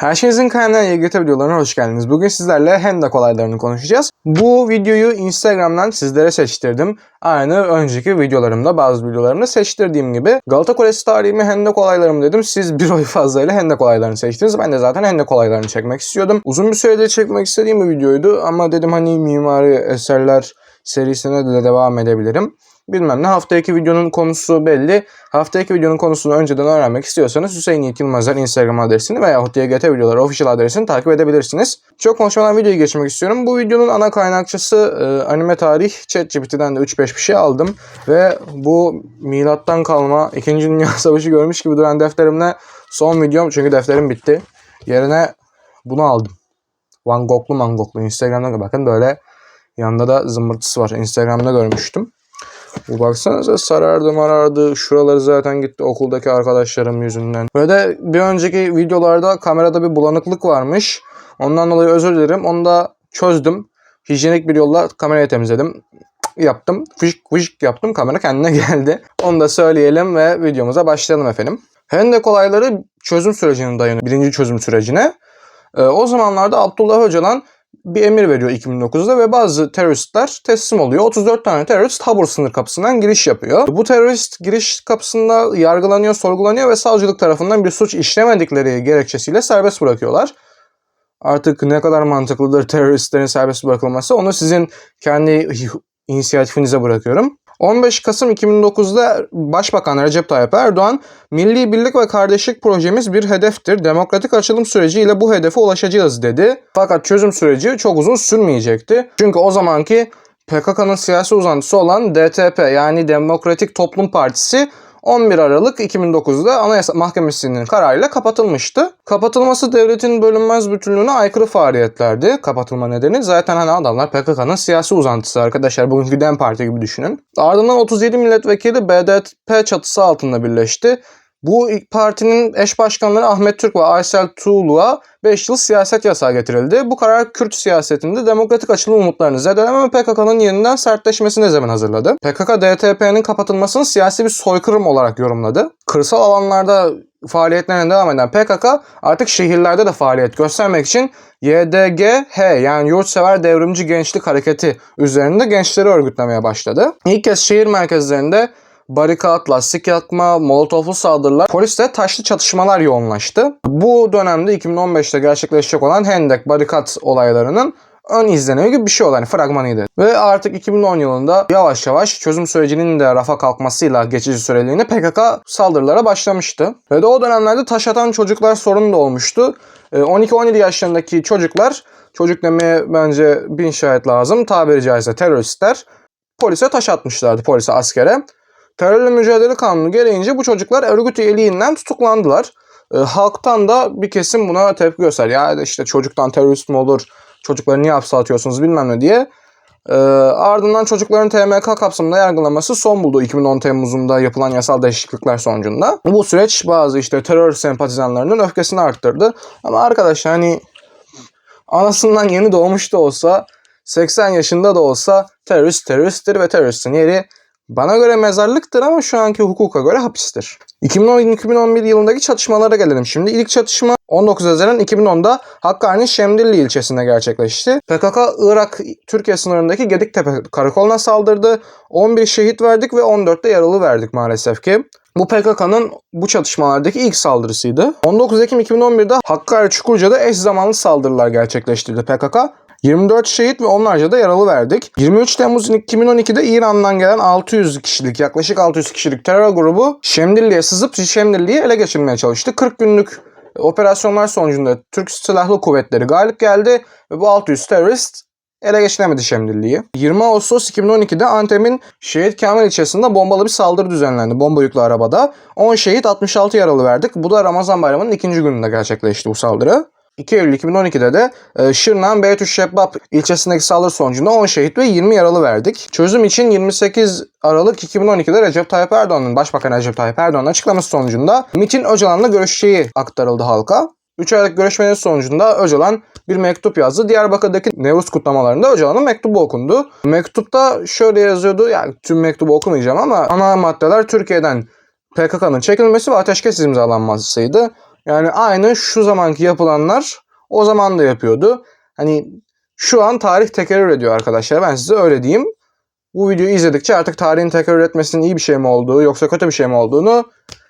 Her şeyinizin kaynağına YGT videolarına hoş geldiniz. Bugün sizlerle Hendek olaylarını konuşacağız. Bu videoyu Instagram'dan sizlere seçtirdim. Aynı önceki videolarımda bazı videolarımda seçtirdiğim gibi. Galata Kulesi tarihimi Hendek olaylarım dedim. Siz bir oy fazlayla Hendek olaylarını seçtiniz. Ben de zaten Hendek olaylarını çekmek istiyordum. Uzun bir süredir çekmek istediğim bir videoydu ama dedim hani mimari eserler serisine de devam edebilirim bilmem ne. Haftaki videonun konusu belli. Haftaki videonun konusunu önceden öğrenmek istiyorsanız Hüseyin Yiğit Yılmaz'ın Instagram adresini veya YGT videoları official adresini takip edebilirsiniz. Çok konuşmadan videoyu geçmek istiyorum. Bu videonun ana kaynakçısı e, anime tarih ChatGPT'den de 3-5 bir şey aldım. Ve bu milattan kalma 2. Dünya Savaşı görmüş gibi duran defterimle son videom çünkü defterim bitti. Yerine bunu aldım. Van Gogh'lu Van Gogh'lu Instagram'da bakın böyle yanında da zımbırtısı var. Instagram'da görmüştüm. Bu baksanıza sarardı marardı. Şuraları zaten gitti okuldaki arkadaşlarım yüzünden. Ve de bir önceki videolarda kamerada bir bulanıklık varmış. Ondan dolayı özür dilerim. Onu da çözdüm. Hijyenik bir yolla kamerayı temizledim. Yaptım. Fışk fışk yaptım. Kamera kendine geldi. Onu da söyleyelim ve videomuza başlayalım efendim. Hendek olayları çözüm sürecine dayanıyor. Birinci çözüm sürecine. Ee, o zamanlarda Abdullah Öcalan bir emir veriyor 2009'da ve bazı teröristler teslim oluyor. 34 tane terörist Habur sınır kapısından giriş yapıyor. Bu terörist giriş kapısında yargılanıyor, sorgulanıyor ve savcılık tarafından bir suç işlemedikleri gerekçesiyle serbest bırakıyorlar. Artık ne kadar mantıklıdır teröristlerin serbest bırakılması onu sizin kendi inisiyatifinize bırakıyorum. 15 Kasım 2009'da Başbakan Recep Tayyip Erdoğan, Milli Birlik ve Kardeşlik projemiz bir hedeftir. Demokratik açılım süreciyle bu hedefe ulaşacağız dedi. Fakat çözüm süreci çok uzun sürmeyecekti. Çünkü o zamanki PKK'nın siyasi uzantısı olan DTP yani Demokratik Toplum Partisi 11 Aralık 2009'da Anayasa Mahkemesi'nin kararıyla kapatılmıştı. Kapatılması devletin bölünmez bütünlüğüne aykırı faaliyetlerdi. Kapatılma nedeni zaten hani adamlar PKK'nın siyasi uzantısı arkadaşlar. Bugünkü DEM Parti gibi düşünün. Ardından 37 milletvekili BDP çatısı altında birleşti. Bu partinin eş başkanları Ahmet Türk ve Aysel Tuğlu'ya 5 yıl siyaset yasağı getirildi. Bu karar Kürt siyasetinde demokratik açılım umutlarını zedeleme ve PKK'nın yeniden sertleşmesine zemin hazırladı. PKK DTP'nin kapatılmasını siyasi bir soykırım olarak yorumladı. Kırsal alanlarda faaliyetlerine devam eden PKK artık şehirlerde de faaliyet göstermek için YDGH yani Yurtsever Devrimci Gençlik Hareketi üzerinde gençleri örgütlemeye başladı. İlk kez şehir merkezlerinde barikat, lastik yakma, molotoflu saldırılar, polisle taşlı çatışmalar yoğunlaştı. Bu dönemde 2015'te gerçekleşecek olan Hendek barikat olaylarının ön izlenimi gibi bir şey oldu. Hani fragmanıydı. Ve artık 2010 yılında yavaş yavaş çözüm sürecinin de rafa kalkmasıyla geçici süreliğine PKK saldırılara başlamıştı. Ve de o dönemlerde taş atan çocuklar sorunu da olmuştu. 12-17 yaşlarındaki çocuklar, çocuk demeye bence bin şahit lazım, tabiri caizse teröristler polise taş atmışlardı, polise, askere. Terörle mücadele kanunu gereğince bu çocuklar örgüt üyeliğinden tutuklandılar. E, halktan da bir kesim buna tepki göster. Ya işte çocuktan terörist mi olur? Çocukları niye hapse atıyorsunuz bilmem ne diye. E, ardından çocukların TMK kapsamında yargılaması son buldu 2010 Temmuz'unda yapılan yasal değişiklikler sonucunda. Bu süreç bazı işte terör sempatizanlarının öfkesini arttırdı. Ama arkadaşlar hani anasından yeni doğmuş da olsa 80 yaşında da olsa terörist teröristtir ve teröristin yeri bana göre mezarlıktır ama şu anki hukuka göre hapistir. 2010-2011 yılındaki çatışmalara gelelim şimdi. İlk çatışma 19 Haziran 2010'da Hakkari'nin Şemdilli ilçesinde gerçekleşti. PKK Irak Türkiye sınırındaki Gediktepe karakoluna saldırdı. 11 şehit verdik ve 14 de yaralı verdik maalesef ki. Bu PKK'nın bu çatışmalardaki ilk saldırısıydı. 19 Ekim 2011'de Hakkari Çukurca'da eş zamanlı saldırılar gerçekleştirdi PKK. 24 şehit ve onlarca da yaralı verdik. 23 Temmuz 2012'de İran'dan gelen 600 kişilik yaklaşık 600 kişilik terör grubu Şemdilli'ye sızıp Şemdilli'yi ele geçirmeye çalıştı. 40 günlük operasyonlar sonucunda Türk Silahlı Kuvvetleri galip geldi ve bu 600 terörist ele geçiremedi Şemdilli'yi. 20 Ağustos 2012'de Antep'in Şehit Kamil ilçesinde bombalı bir saldırı düzenlendi. Bomba yüklü arabada. 10 şehit 66 yaralı verdik. Bu da Ramazan bayramının ikinci gününde gerçekleşti bu saldırı. 2 Eylül 2012'de de e, Şırnak'ın Beytüşşebbap ilçesindeki saldırı sonucunda 10 şehit ve 20 yaralı verdik. Çözüm için 28 Aralık 2012'de Recep Tayyip Erdoğan'ın Başbakan Recep Tayyip Erdoğan'ın açıklaması sonucunda MİT'in Öcalan'la görüşeceği aktarıldı halka. 3 aylık görüşmenin sonucunda Öcalan bir mektup yazdı. Diyarbakır'daki Nevruz kutlamalarında Öcalan'ın mektubu okundu. Mektupta şöyle yazıyordu. Yani tüm mektubu okumayacağım ama ana maddeler Türkiye'den PKK'nın çekilmesi ve ateşkes imzalanmasıydı. Yani aynı şu zamanki yapılanlar o zaman da yapıyordu. Hani şu an tarih tekerrür ediyor arkadaşlar. Ben size öyle diyeyim. Bu videoyu izledikçe artık tarihin tekerrür etmesinin iyi bir şey mi olduğu yoksa kötü bir şey mi olduğunu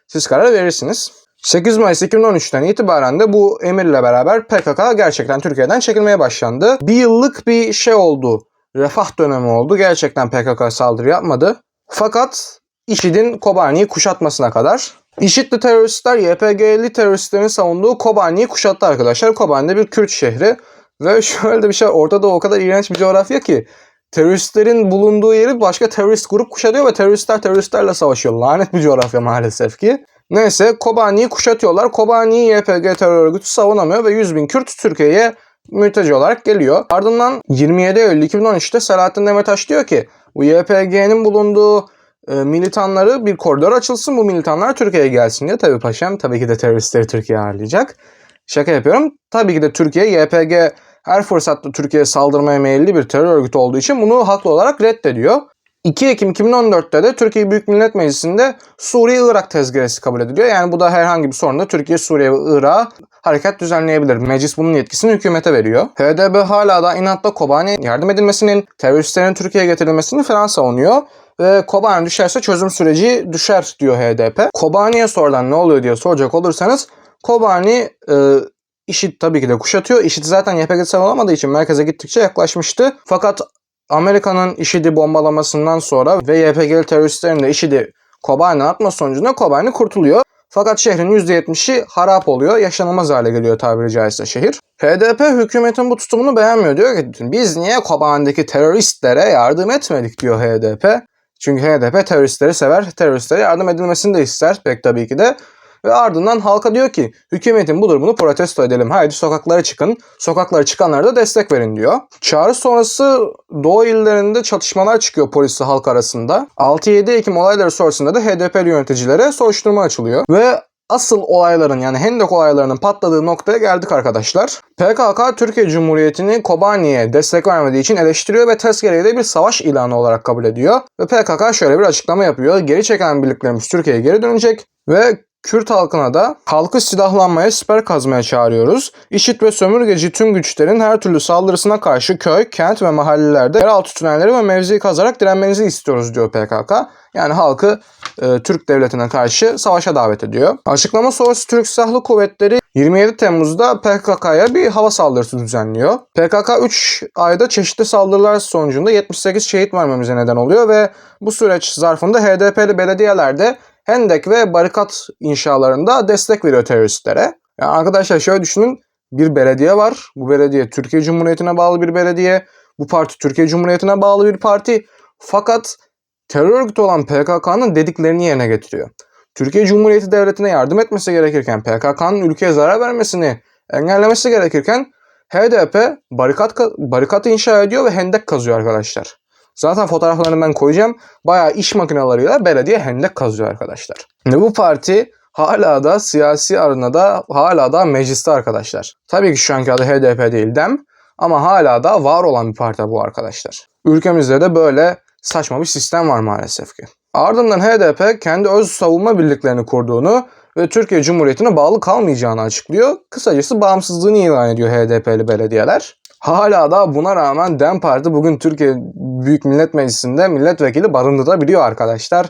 siz karar verirsiniz. 8 Mayıs 2013'ten itibaren de bu emirle beraber PKK gerçekten Türkiye'den çekilmeye başlandı. Bir yıllık bir şey oldu. Refah dönemi oldu. Gerçekten PKK saldırı yapmadı. Fakat IŞİD'in Kobani'yi kuşatmasına kadar. IŞİD'li teröristler YPG'li teröristlerin savunduğu Kobani'yi kuşattı arkadaşlar. Kobani bir Kürt şehri. Ve şöyle de bir şey ortada o kadar iğrenç bir coğrafya ki teröristlerin bulunduğu yeri başka terörist grup kuşatıyor ve teröristler teröristlerle savaşıyor. Lanet bir coğrafya maalesef ki. Neyse Kobani'yi kuşatıyorlar. Kobani'yi YPG terör örgütü savunamıyor ve 100 bin Kürt Türkiye'ye mülteci olarak geliyor. Ardından 27 Eylül 2013'te Selahattin Demirtaş diyor ki bu YPG'nin bulunduğu militanları bir koridor açılsın bu militanlar Türkiye'ye gelsin diye. Tabii paşam tabii ki de teröristleri Türkiye'ye ağırlayacak. Şaka yapıyorum. Tabii ki de Türkiye YPG her fırsatta Türkiye'ye saldırmaya meyilli bir terör örgütü olduğu için bunu haklı olarak reddediyor. 2 Ekim 2014'te de Türkiye Büyük Millet Meclisi'nde Suriye-Irak tezkeresi kabul ediliyor. Yani bu da herhangi bir sorunda Türkiye, Suriye ve Irak'a hareket düzenleyebilir. Meclis bunun yetkisini hükümete veriyor. HDP hala da inatla Kobani'ye yardım edilmesinin, teröristlerin Türkiye'ye getirilmesini falan savunuyor. Ve Kobani düşerse çözüm süreci düşer diyor HDP. Kobani'ye sorulan ne oluyor diye soracak olursanız Kobani e, IŞİD tabii ki de kuşatıyor. IŞİD zaten YPG savunamadığı için merkeze gittikçe yaklaşmıştı. Fakat Amerika'nın IŞİD'i bombalamasından sonra ve YPG'li teröristlerin de IŞİD'i Kobani'ye atma sonucunda Kobani kurtuluyor. Fakat şehrin %70'i harap oluyor. Yaşanılmaz hale geliyor tabiri caizse şehir. HDP hükümetin bu tutumunu beğenmiyor. Diyor ki biz niye Kobani'deki teröristlere yardım etmedik diyor HDP. Çünkü HDP teröristleri sever. Teröristlere yardım edilmesini de ister pek tabii ki de. Ve ardından halka diyor ki hükümetin bu durumunu protesto edelim. Haydi sokaklara çıkın. Sokaklara çıkanlara da destek verin diyor. Çağrı sonrası Doğu illerinde çatışmalar çıkıyor polisle halk arasında. 6-7 Ekim olayları sonrasında da HDP'li yöneticilere soruşturma açılıyor. Ve asıl olayların yani Hendek olaylarının patladığı noktaya geldik arkadaşlar. PKK Türkiye Cumhuriyeti'ni Kobani'ye destek vermediği için eleştiriyor ve tezkereyi de bir savaş ilanı olarak kabul ediyor. Ve PKK şöyle bir açıklama yapıyor. Geri çeken birliklerimiz Türkiye'ye geri dönecek ve Kürt halkına da halkı silahlanmaya, siper kazmaya çağırıyoruz. İşit ve sömürgeci tüm güçlerin her türlü saldırısına karşı köy, kent ve mahallelerde yeraltı tünelleri ve mevzi kazarak direnmenizi istiyoruz diyor PKK. Yani halkı e, Türk devletine karşı savaşa davet ediyor. Açıklama sonrası Türk Silahlı Kuvvetleri 27 Temmuz'da PKK'ya bir hava saldırısı düzenliyor. PKK 3 ayda çeşitli saldırılar sonucunda 78 şehit vermemize neden oluyor ve bu süreç zarfında HDP'li belediyelerde hendek ve barikat inşalarında destek veriyor teröristlere. Yani arkadaşlar şöyle düşünün. Bir belediye var. Bu belediye Türkiye Cumhuriyeti'ne bağlı bir belediye. Bu parti Türkiye Cumhuriyeti'ne bağlı bir parti. Fakat terör örgütü olan PKK'nın dediklerini yerine getiriyor. Türkiye Cumhuriyeti Devleti'ne yardım etmesi gerekirken, PKK'nın ülkeye zarar vermesini engellemesi gerekirken HDP barikat, barikat inşa ediyor ve hendek kazıyor arkadaşlar. Zaten fotoğraflarını ben koyacağım. Bayağı iş makineleriyle belediye hendek kazıyor arkadaşlar. Ve bu parti hala da siyasi arenada hala da mecliste arkadaşlar. Tabii ki şu anki adı HDP değil DEM ama hala da var olan bir parti bu arkadaşlar. Ülkemizde de böyle saçma bir sistem var maalesef ki. Ardından HDP kendi öz savunma birliklerini kurduğunu ve Türkiye Cumhuriyeti'ne bağlı kalmayacağını açıklıyor. Kısacası bağımsızlığını ilan ediyor HDP'li belediyeler. Hala da buna rağmen DEM Parti bugün Türkiye Büyük Millet Meclisi'nde milletvekili barındırabiliyor arkadaşlar.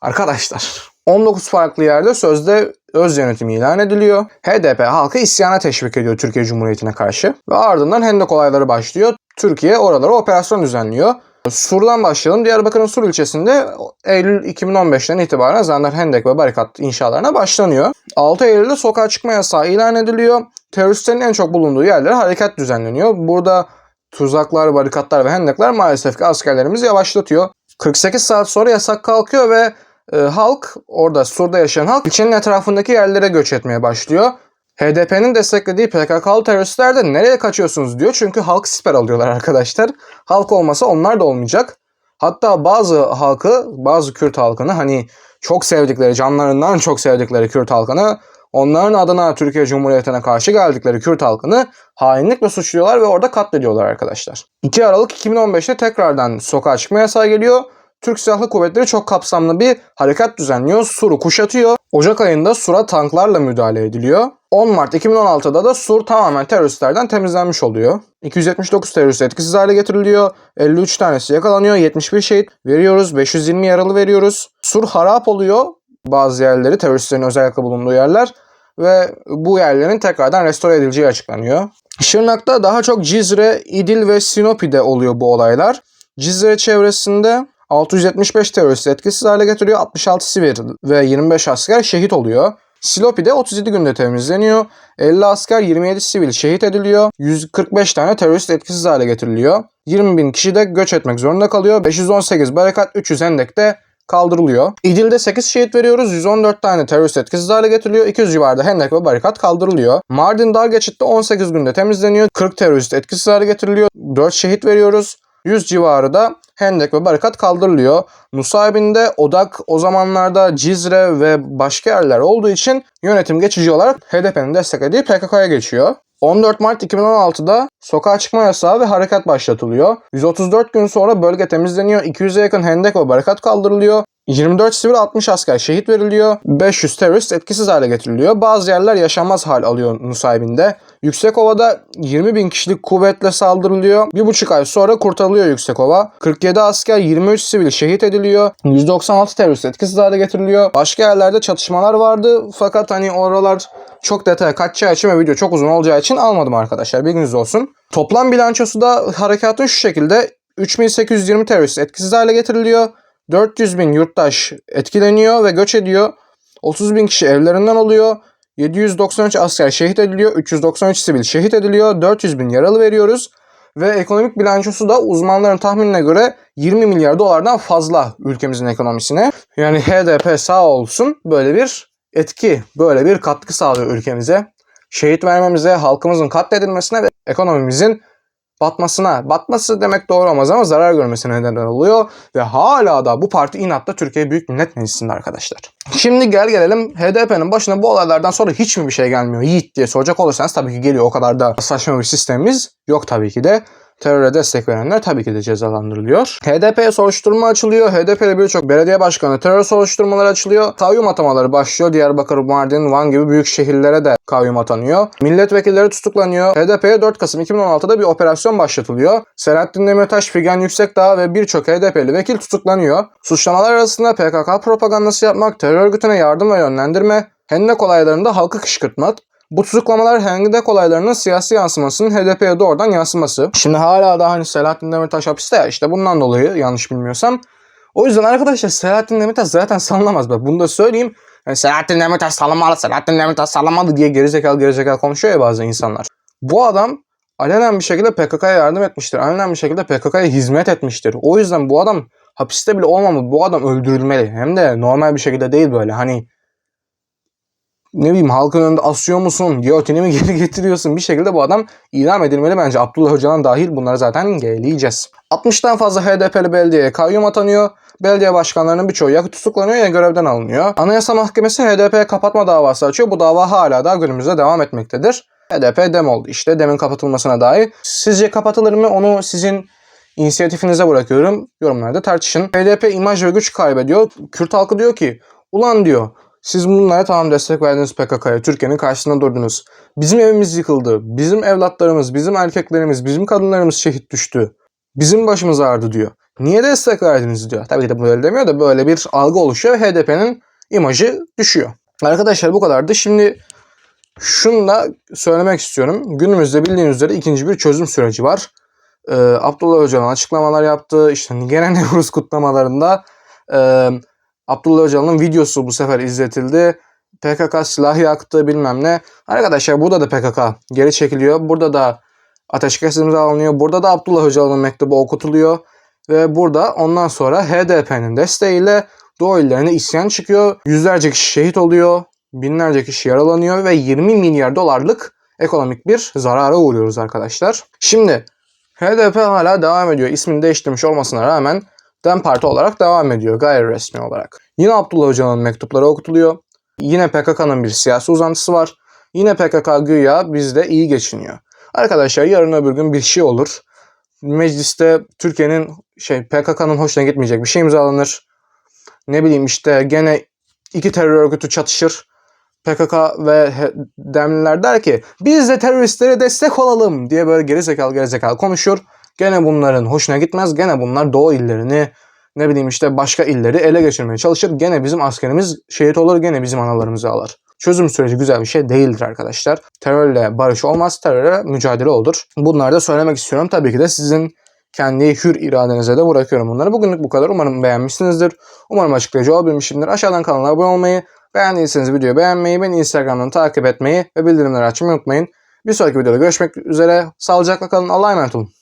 Arkadaşlar. 19 farklı yerde sözde öz yönetimi ilan ediliyor. HDP halkı isyana teşvik ediyor Türkiye Cumhuriyeti'ne karşı. Ve ardından Hendek olayları başlıyor. Türkiye oralara operasyon düzenliyor. Sur'dan başlayalım. Diyarbakır'ın Sur ilçesinde Eylül 2015'ten itibaren Zandar Hendek ve Barikat inşalarına başlanıyor. 6 Eylül'de sokağa çıkma yasağı ilan ediliyor. Teröristlerin en çok bulunduğu yerlere harekat düzenleniyor. Burada tuzaklar, barikatlar ve hendekler maalesef ki askerlerimizi yavaşlatıyor. 48 saat sonra yasak kalkıyor ve e, halk orada Sur'da yaşayan halk ilçenin etrafındaki yerlere göç etmeye başlıyor. HDP'nin desteklediği PKK'lı teröristler de nereye kaçıyorsunuz diyor. Çünkü halk siper alıyorlar arkadaşlar. Halk olmasa onlar da olmayacak. Hatta bazı halkı, bazı Kürt halkını hani çok sevdikleri, canlarından çok sevdikleri Kürt halkını onların adına Türkiye Cumhuriyeti'ne karşı geldikleri Kürt halkını hainlikle suçluyorlar ve orada katlediyorlar arkadaşlar. 2 Aralık 2015'te tekrardan sokağa çıkma yasağı geliyor. Türk Silahlı Kuvvetleri çok kapsamlı bir harekat düzenliyor. Sur'u kuşatıyor. Ocak ayında Sur'a tanklarla müdahale ediliyor. 10 Mart 2016'da da Sur tamamen teröristlerden temizlenmiş oluyor. 279 terörist etkisiz hale getiriliyor. 53 tanesi yakalanıyor. 71 şehit veriyoruz. 520 yaralı veriyoruz. Sur harap oluyor. Bazı yerleri teröristlerin özellikle bulunduğu yerler ve bu yerlerin tekrardan restore edileceği açıklanıyor. Şırnak'ta daha çok Cizre, İdil ve Sinopi'de oluyor bu olaylar. Cizre çevresinde 675 terörist etkisiz hale getiriyor. 66 sivil ve 25 asker şehit oluyor. Silopi'de 37 günde temizleniyor. 50 asker 27 sivil şehit ediliyor. 145 tane terörist etkisiz hale getiriliyor. 20 bin kişi de göç etmek zorunda kalıyor. 518 barikat 300 hendekte kaldırılıyor. İdil'de 8 şehit veriyoruz. 114 tane terörist etkisiz hale getiriliyor. 200 civarında hendek ve barikat kaldırılıyor. Mardin dar geçitte 18 günde temizleniyor. 40 terörist etkisiz hale getiriliyor. 4 şehit veriyoruz. 100 civarı da hendek ve barikat kaldırılıyor. Nusaybin'de odak o zamanlarda Cizre ve başka yerler olduğu için yönetim geçici olarak HDP'nin desteklediği PKK'ya geçiyor. 14 Mart 2016'da sokağa çıkma yasağı ve harekat başlatılıyor. 134 gün sonra bölge temizleniyor. 200'e yakın hendek ve barikat kaldırılıyor. 24 sivil 60 asker şehit veriliyor. 500 terörist etkisiz hale getiriliyor. Bazı yerler yaşanmaz hal alıyor Nusaybin'de. Yüksekova'da 20 bin kişilik kuvvetle saldırılıyor. Bir buçuk ay sonra kurtarılıyor Yüksekova. 47 asker 23 sivil şehit ediliyor. 196 terörist etkisiz hale getiriliyor. Başka yerlerde çatışmalar vardı. Fakat hani oralar çok detay kaçacağı için ve video çok uzun olacağı için almadım arkadaşlar. Bilginiz olsun. Toplam bilançosu da harekatın şu şekilde 3820 terörist etkisiz hale getiriliyor. 400 bin yurttaş etkileniyor ve göç ediyor. 30 bin kişi evlerinden oluyor. 793 asker şehit ediliyor. 393 sivil şehit ediliyor. 400 bin yaralı veriyoruz. Ve ekonomik bilançosu da uzmanların tahminine göre 20 milyar dolardan fazla ülkemizin ekonomisine. Yani HDP sağ olsun böyle bir etki, böyle bir katkı sağlıyor ülkemize. Şehit vermemize, halkımızın katledilmesine ve ekonomimizin batmasına, batması demek doğru olmaz ama zarar görmesine neden oluyor. Ve hala da bu parti inatla Türkiye Büyük Millet Meclisi'nde arkadaşlar. Şimdi gel gelelim HDP'nin başına bu olaylardan sonra hiç mi bir şey gelmiyor Yiğit diye soracak olursanız tabii ki geliyor. O kadar da saçma bir sistemimiz yok tabii ki de. Teröre destek verenler tabii ki de cezalandırılıyor. HDP'ye soruşturma açılıyor. HDP'de birçok belediye başkanı terör soruşturmaları açılıyor. Kayyum atamaları başlıyor. Diyarbakır, Mardin, Van gibi büyük şehirlere de kayyum atanıyor. Milletvekilleri tutuklanıyor. HDP'ye 4 Kasım 2016'da bir operasyon başlatılıyor. Selahattin Demirtaş, Figen Yüksekdağ ve birçok HDP'li vekil tutuklanıyor. Suçlamalar arasında PKK propagandası yapmak, terör örgütüne yardım ve yönlendirme, hendek olaylarında halkı kışkırtmak, bu tutuklamalar hendek olaylarının siyasi yansımasının HDP'ye doğrudan yansıması. Şimdi hala da hani Selahattin Demirtaş hapiste ya işte bundan dolayı yanlış bilmiyorsam. O yüzden arkadaşlar Selahattin Demirtaş zaten salınamaz. Bak bunu da söyleyeyim. Yani Selahattin Demirtaş salınmalı, Selahattin Demirtaş salınmalı diye gerizekalı gerizekalı konuşuyor ya bazı insanlar. Bu adam alenen bir şekilde PKK'ya yardım etmiştir. Alenen bir şekilde PKK'ya hizmet etmiştir. O yüzden bu adam hapiste bile olmamalı. Bu adam öldürülmeli. Hem de normal bir şekilde değil böyle. Hani ne bileyim halkın önünde asıyor musun? Giyotini mi geri getiriyorsun? Bir şekilde bu adam idam edilmeli bence. Abdullah Öcalan dahil bunları zaten geleceğiz. 60'tan fazla HDP'li belediyeye kayyum atanıyor. Belediye başkanlarının birçoğu ya tutuklanıyor ya görevden alınıyor. Anayasa Mahkemesi HDP'ye kapatma davası açıyor. Bu dava hala da günümüzde devam etmektedir. HDP dem oldu işte demin kapatılmasına dair. Sizce kapatılır mı? Onu sizin inisiyatifinize bırakıyorum. Yorumlarda tartışın. HDP imaj ve güç kaybediyor. Kürt halkı diyor ki ulan diyor siz bunlara tamam destek verdiniz PKK'ya. Türkiye'nin karşısında durdunuz. Bizim evimiz yıkıldı. Bizim evlatlarımız, bizim erkeklerimiz, bizim kadınlarımız şehit düştü. Bizim başımız ağrıdı diyor. Niye destek verdiniz diyor. Tabii ki de böyle demiyor da böyle bir algı oluşuyor ve HDP'nin imajı düşüyor. Arkadaşlar bu kadardı. Şimdi şunu da söylemek istiyorum. Günümüzde bildiğiniz üzere ikinci bir çözüm süreci var. Ee, Abdullah Öcalan açıklamalar yaptı. İşte genel Nevruz kutlamalarında e, Abdullah Öcalan'ın videosu bu sefer izletildi. PKK silah yaktı bilmem ne. Arkadaşlar burada da PKK geri çekiliyor. Burada da ateşkes imzalanıyor. Burada da Abdullah Öcalan'ın mektubu okutuluyor. Ve burada ondan sonra HDP'nin desteğiyle Doğu illerine isyan çıkıyor. Yüzlerce kişi şehit oluyor. Binlerce kişi yaralanıyor ve 20 milyar dolarlık ekonomik bir zarara uğruyoruz arkadaşlar. Şimdi HDP hala devam ediyor. İsmini değiştirmiş olmasına rağmen DEM Parti olarak devam ediyor gayri resmi olarak. Yine Abdullah Öcalan'ın mektupları okutuluyor. Yine PKK'nın bir siyasi uzantısı var. Yine PKK güya bizde iyi geçiniyor. Arkadaşlar yarın öbür gün bir şey olur. Mecliste Türkiye'nin şey PKK'nın hoşuna gitmeyecek bir şey imzalanır. Ne bileyim işte gene iki terör örgütü çatışır. PKK ve Demliler der ki biz de teröristlere destek olalım diye böyle gerizekalı gerizekalı konuşur. Gene bunların hoşuna gitmez. Gene bunlar doğu illerini ne bileyim işte başka illeri ele geçirmeye çalışır. Gene bizim askerimiz şehit olur. Gene bizim analarımızı alır. Çözüm süreci güzel bir şey değildir arkadaşlar. Terörle barış olmaz, terörle mücadele olur. Bunları da söylemek istiyorum. Tabii ki de sizin kendi hür iradenize de bırakıyorum bunları. Bugünlük bu kadar. Umarım beğenmişsinizdir. Umarım açıklayıcı olabilmişimdir. Aşağıdan kanala abone olmayı, beğendiyseniz videoyu beğenmeyi, beni Instagram'dan takip etmeyi ve bildirimleri açmayı unutmayın. Bir sonraki videoda görüşmek üzere. Sağlıcakla kalın. Allah'a emanet olun.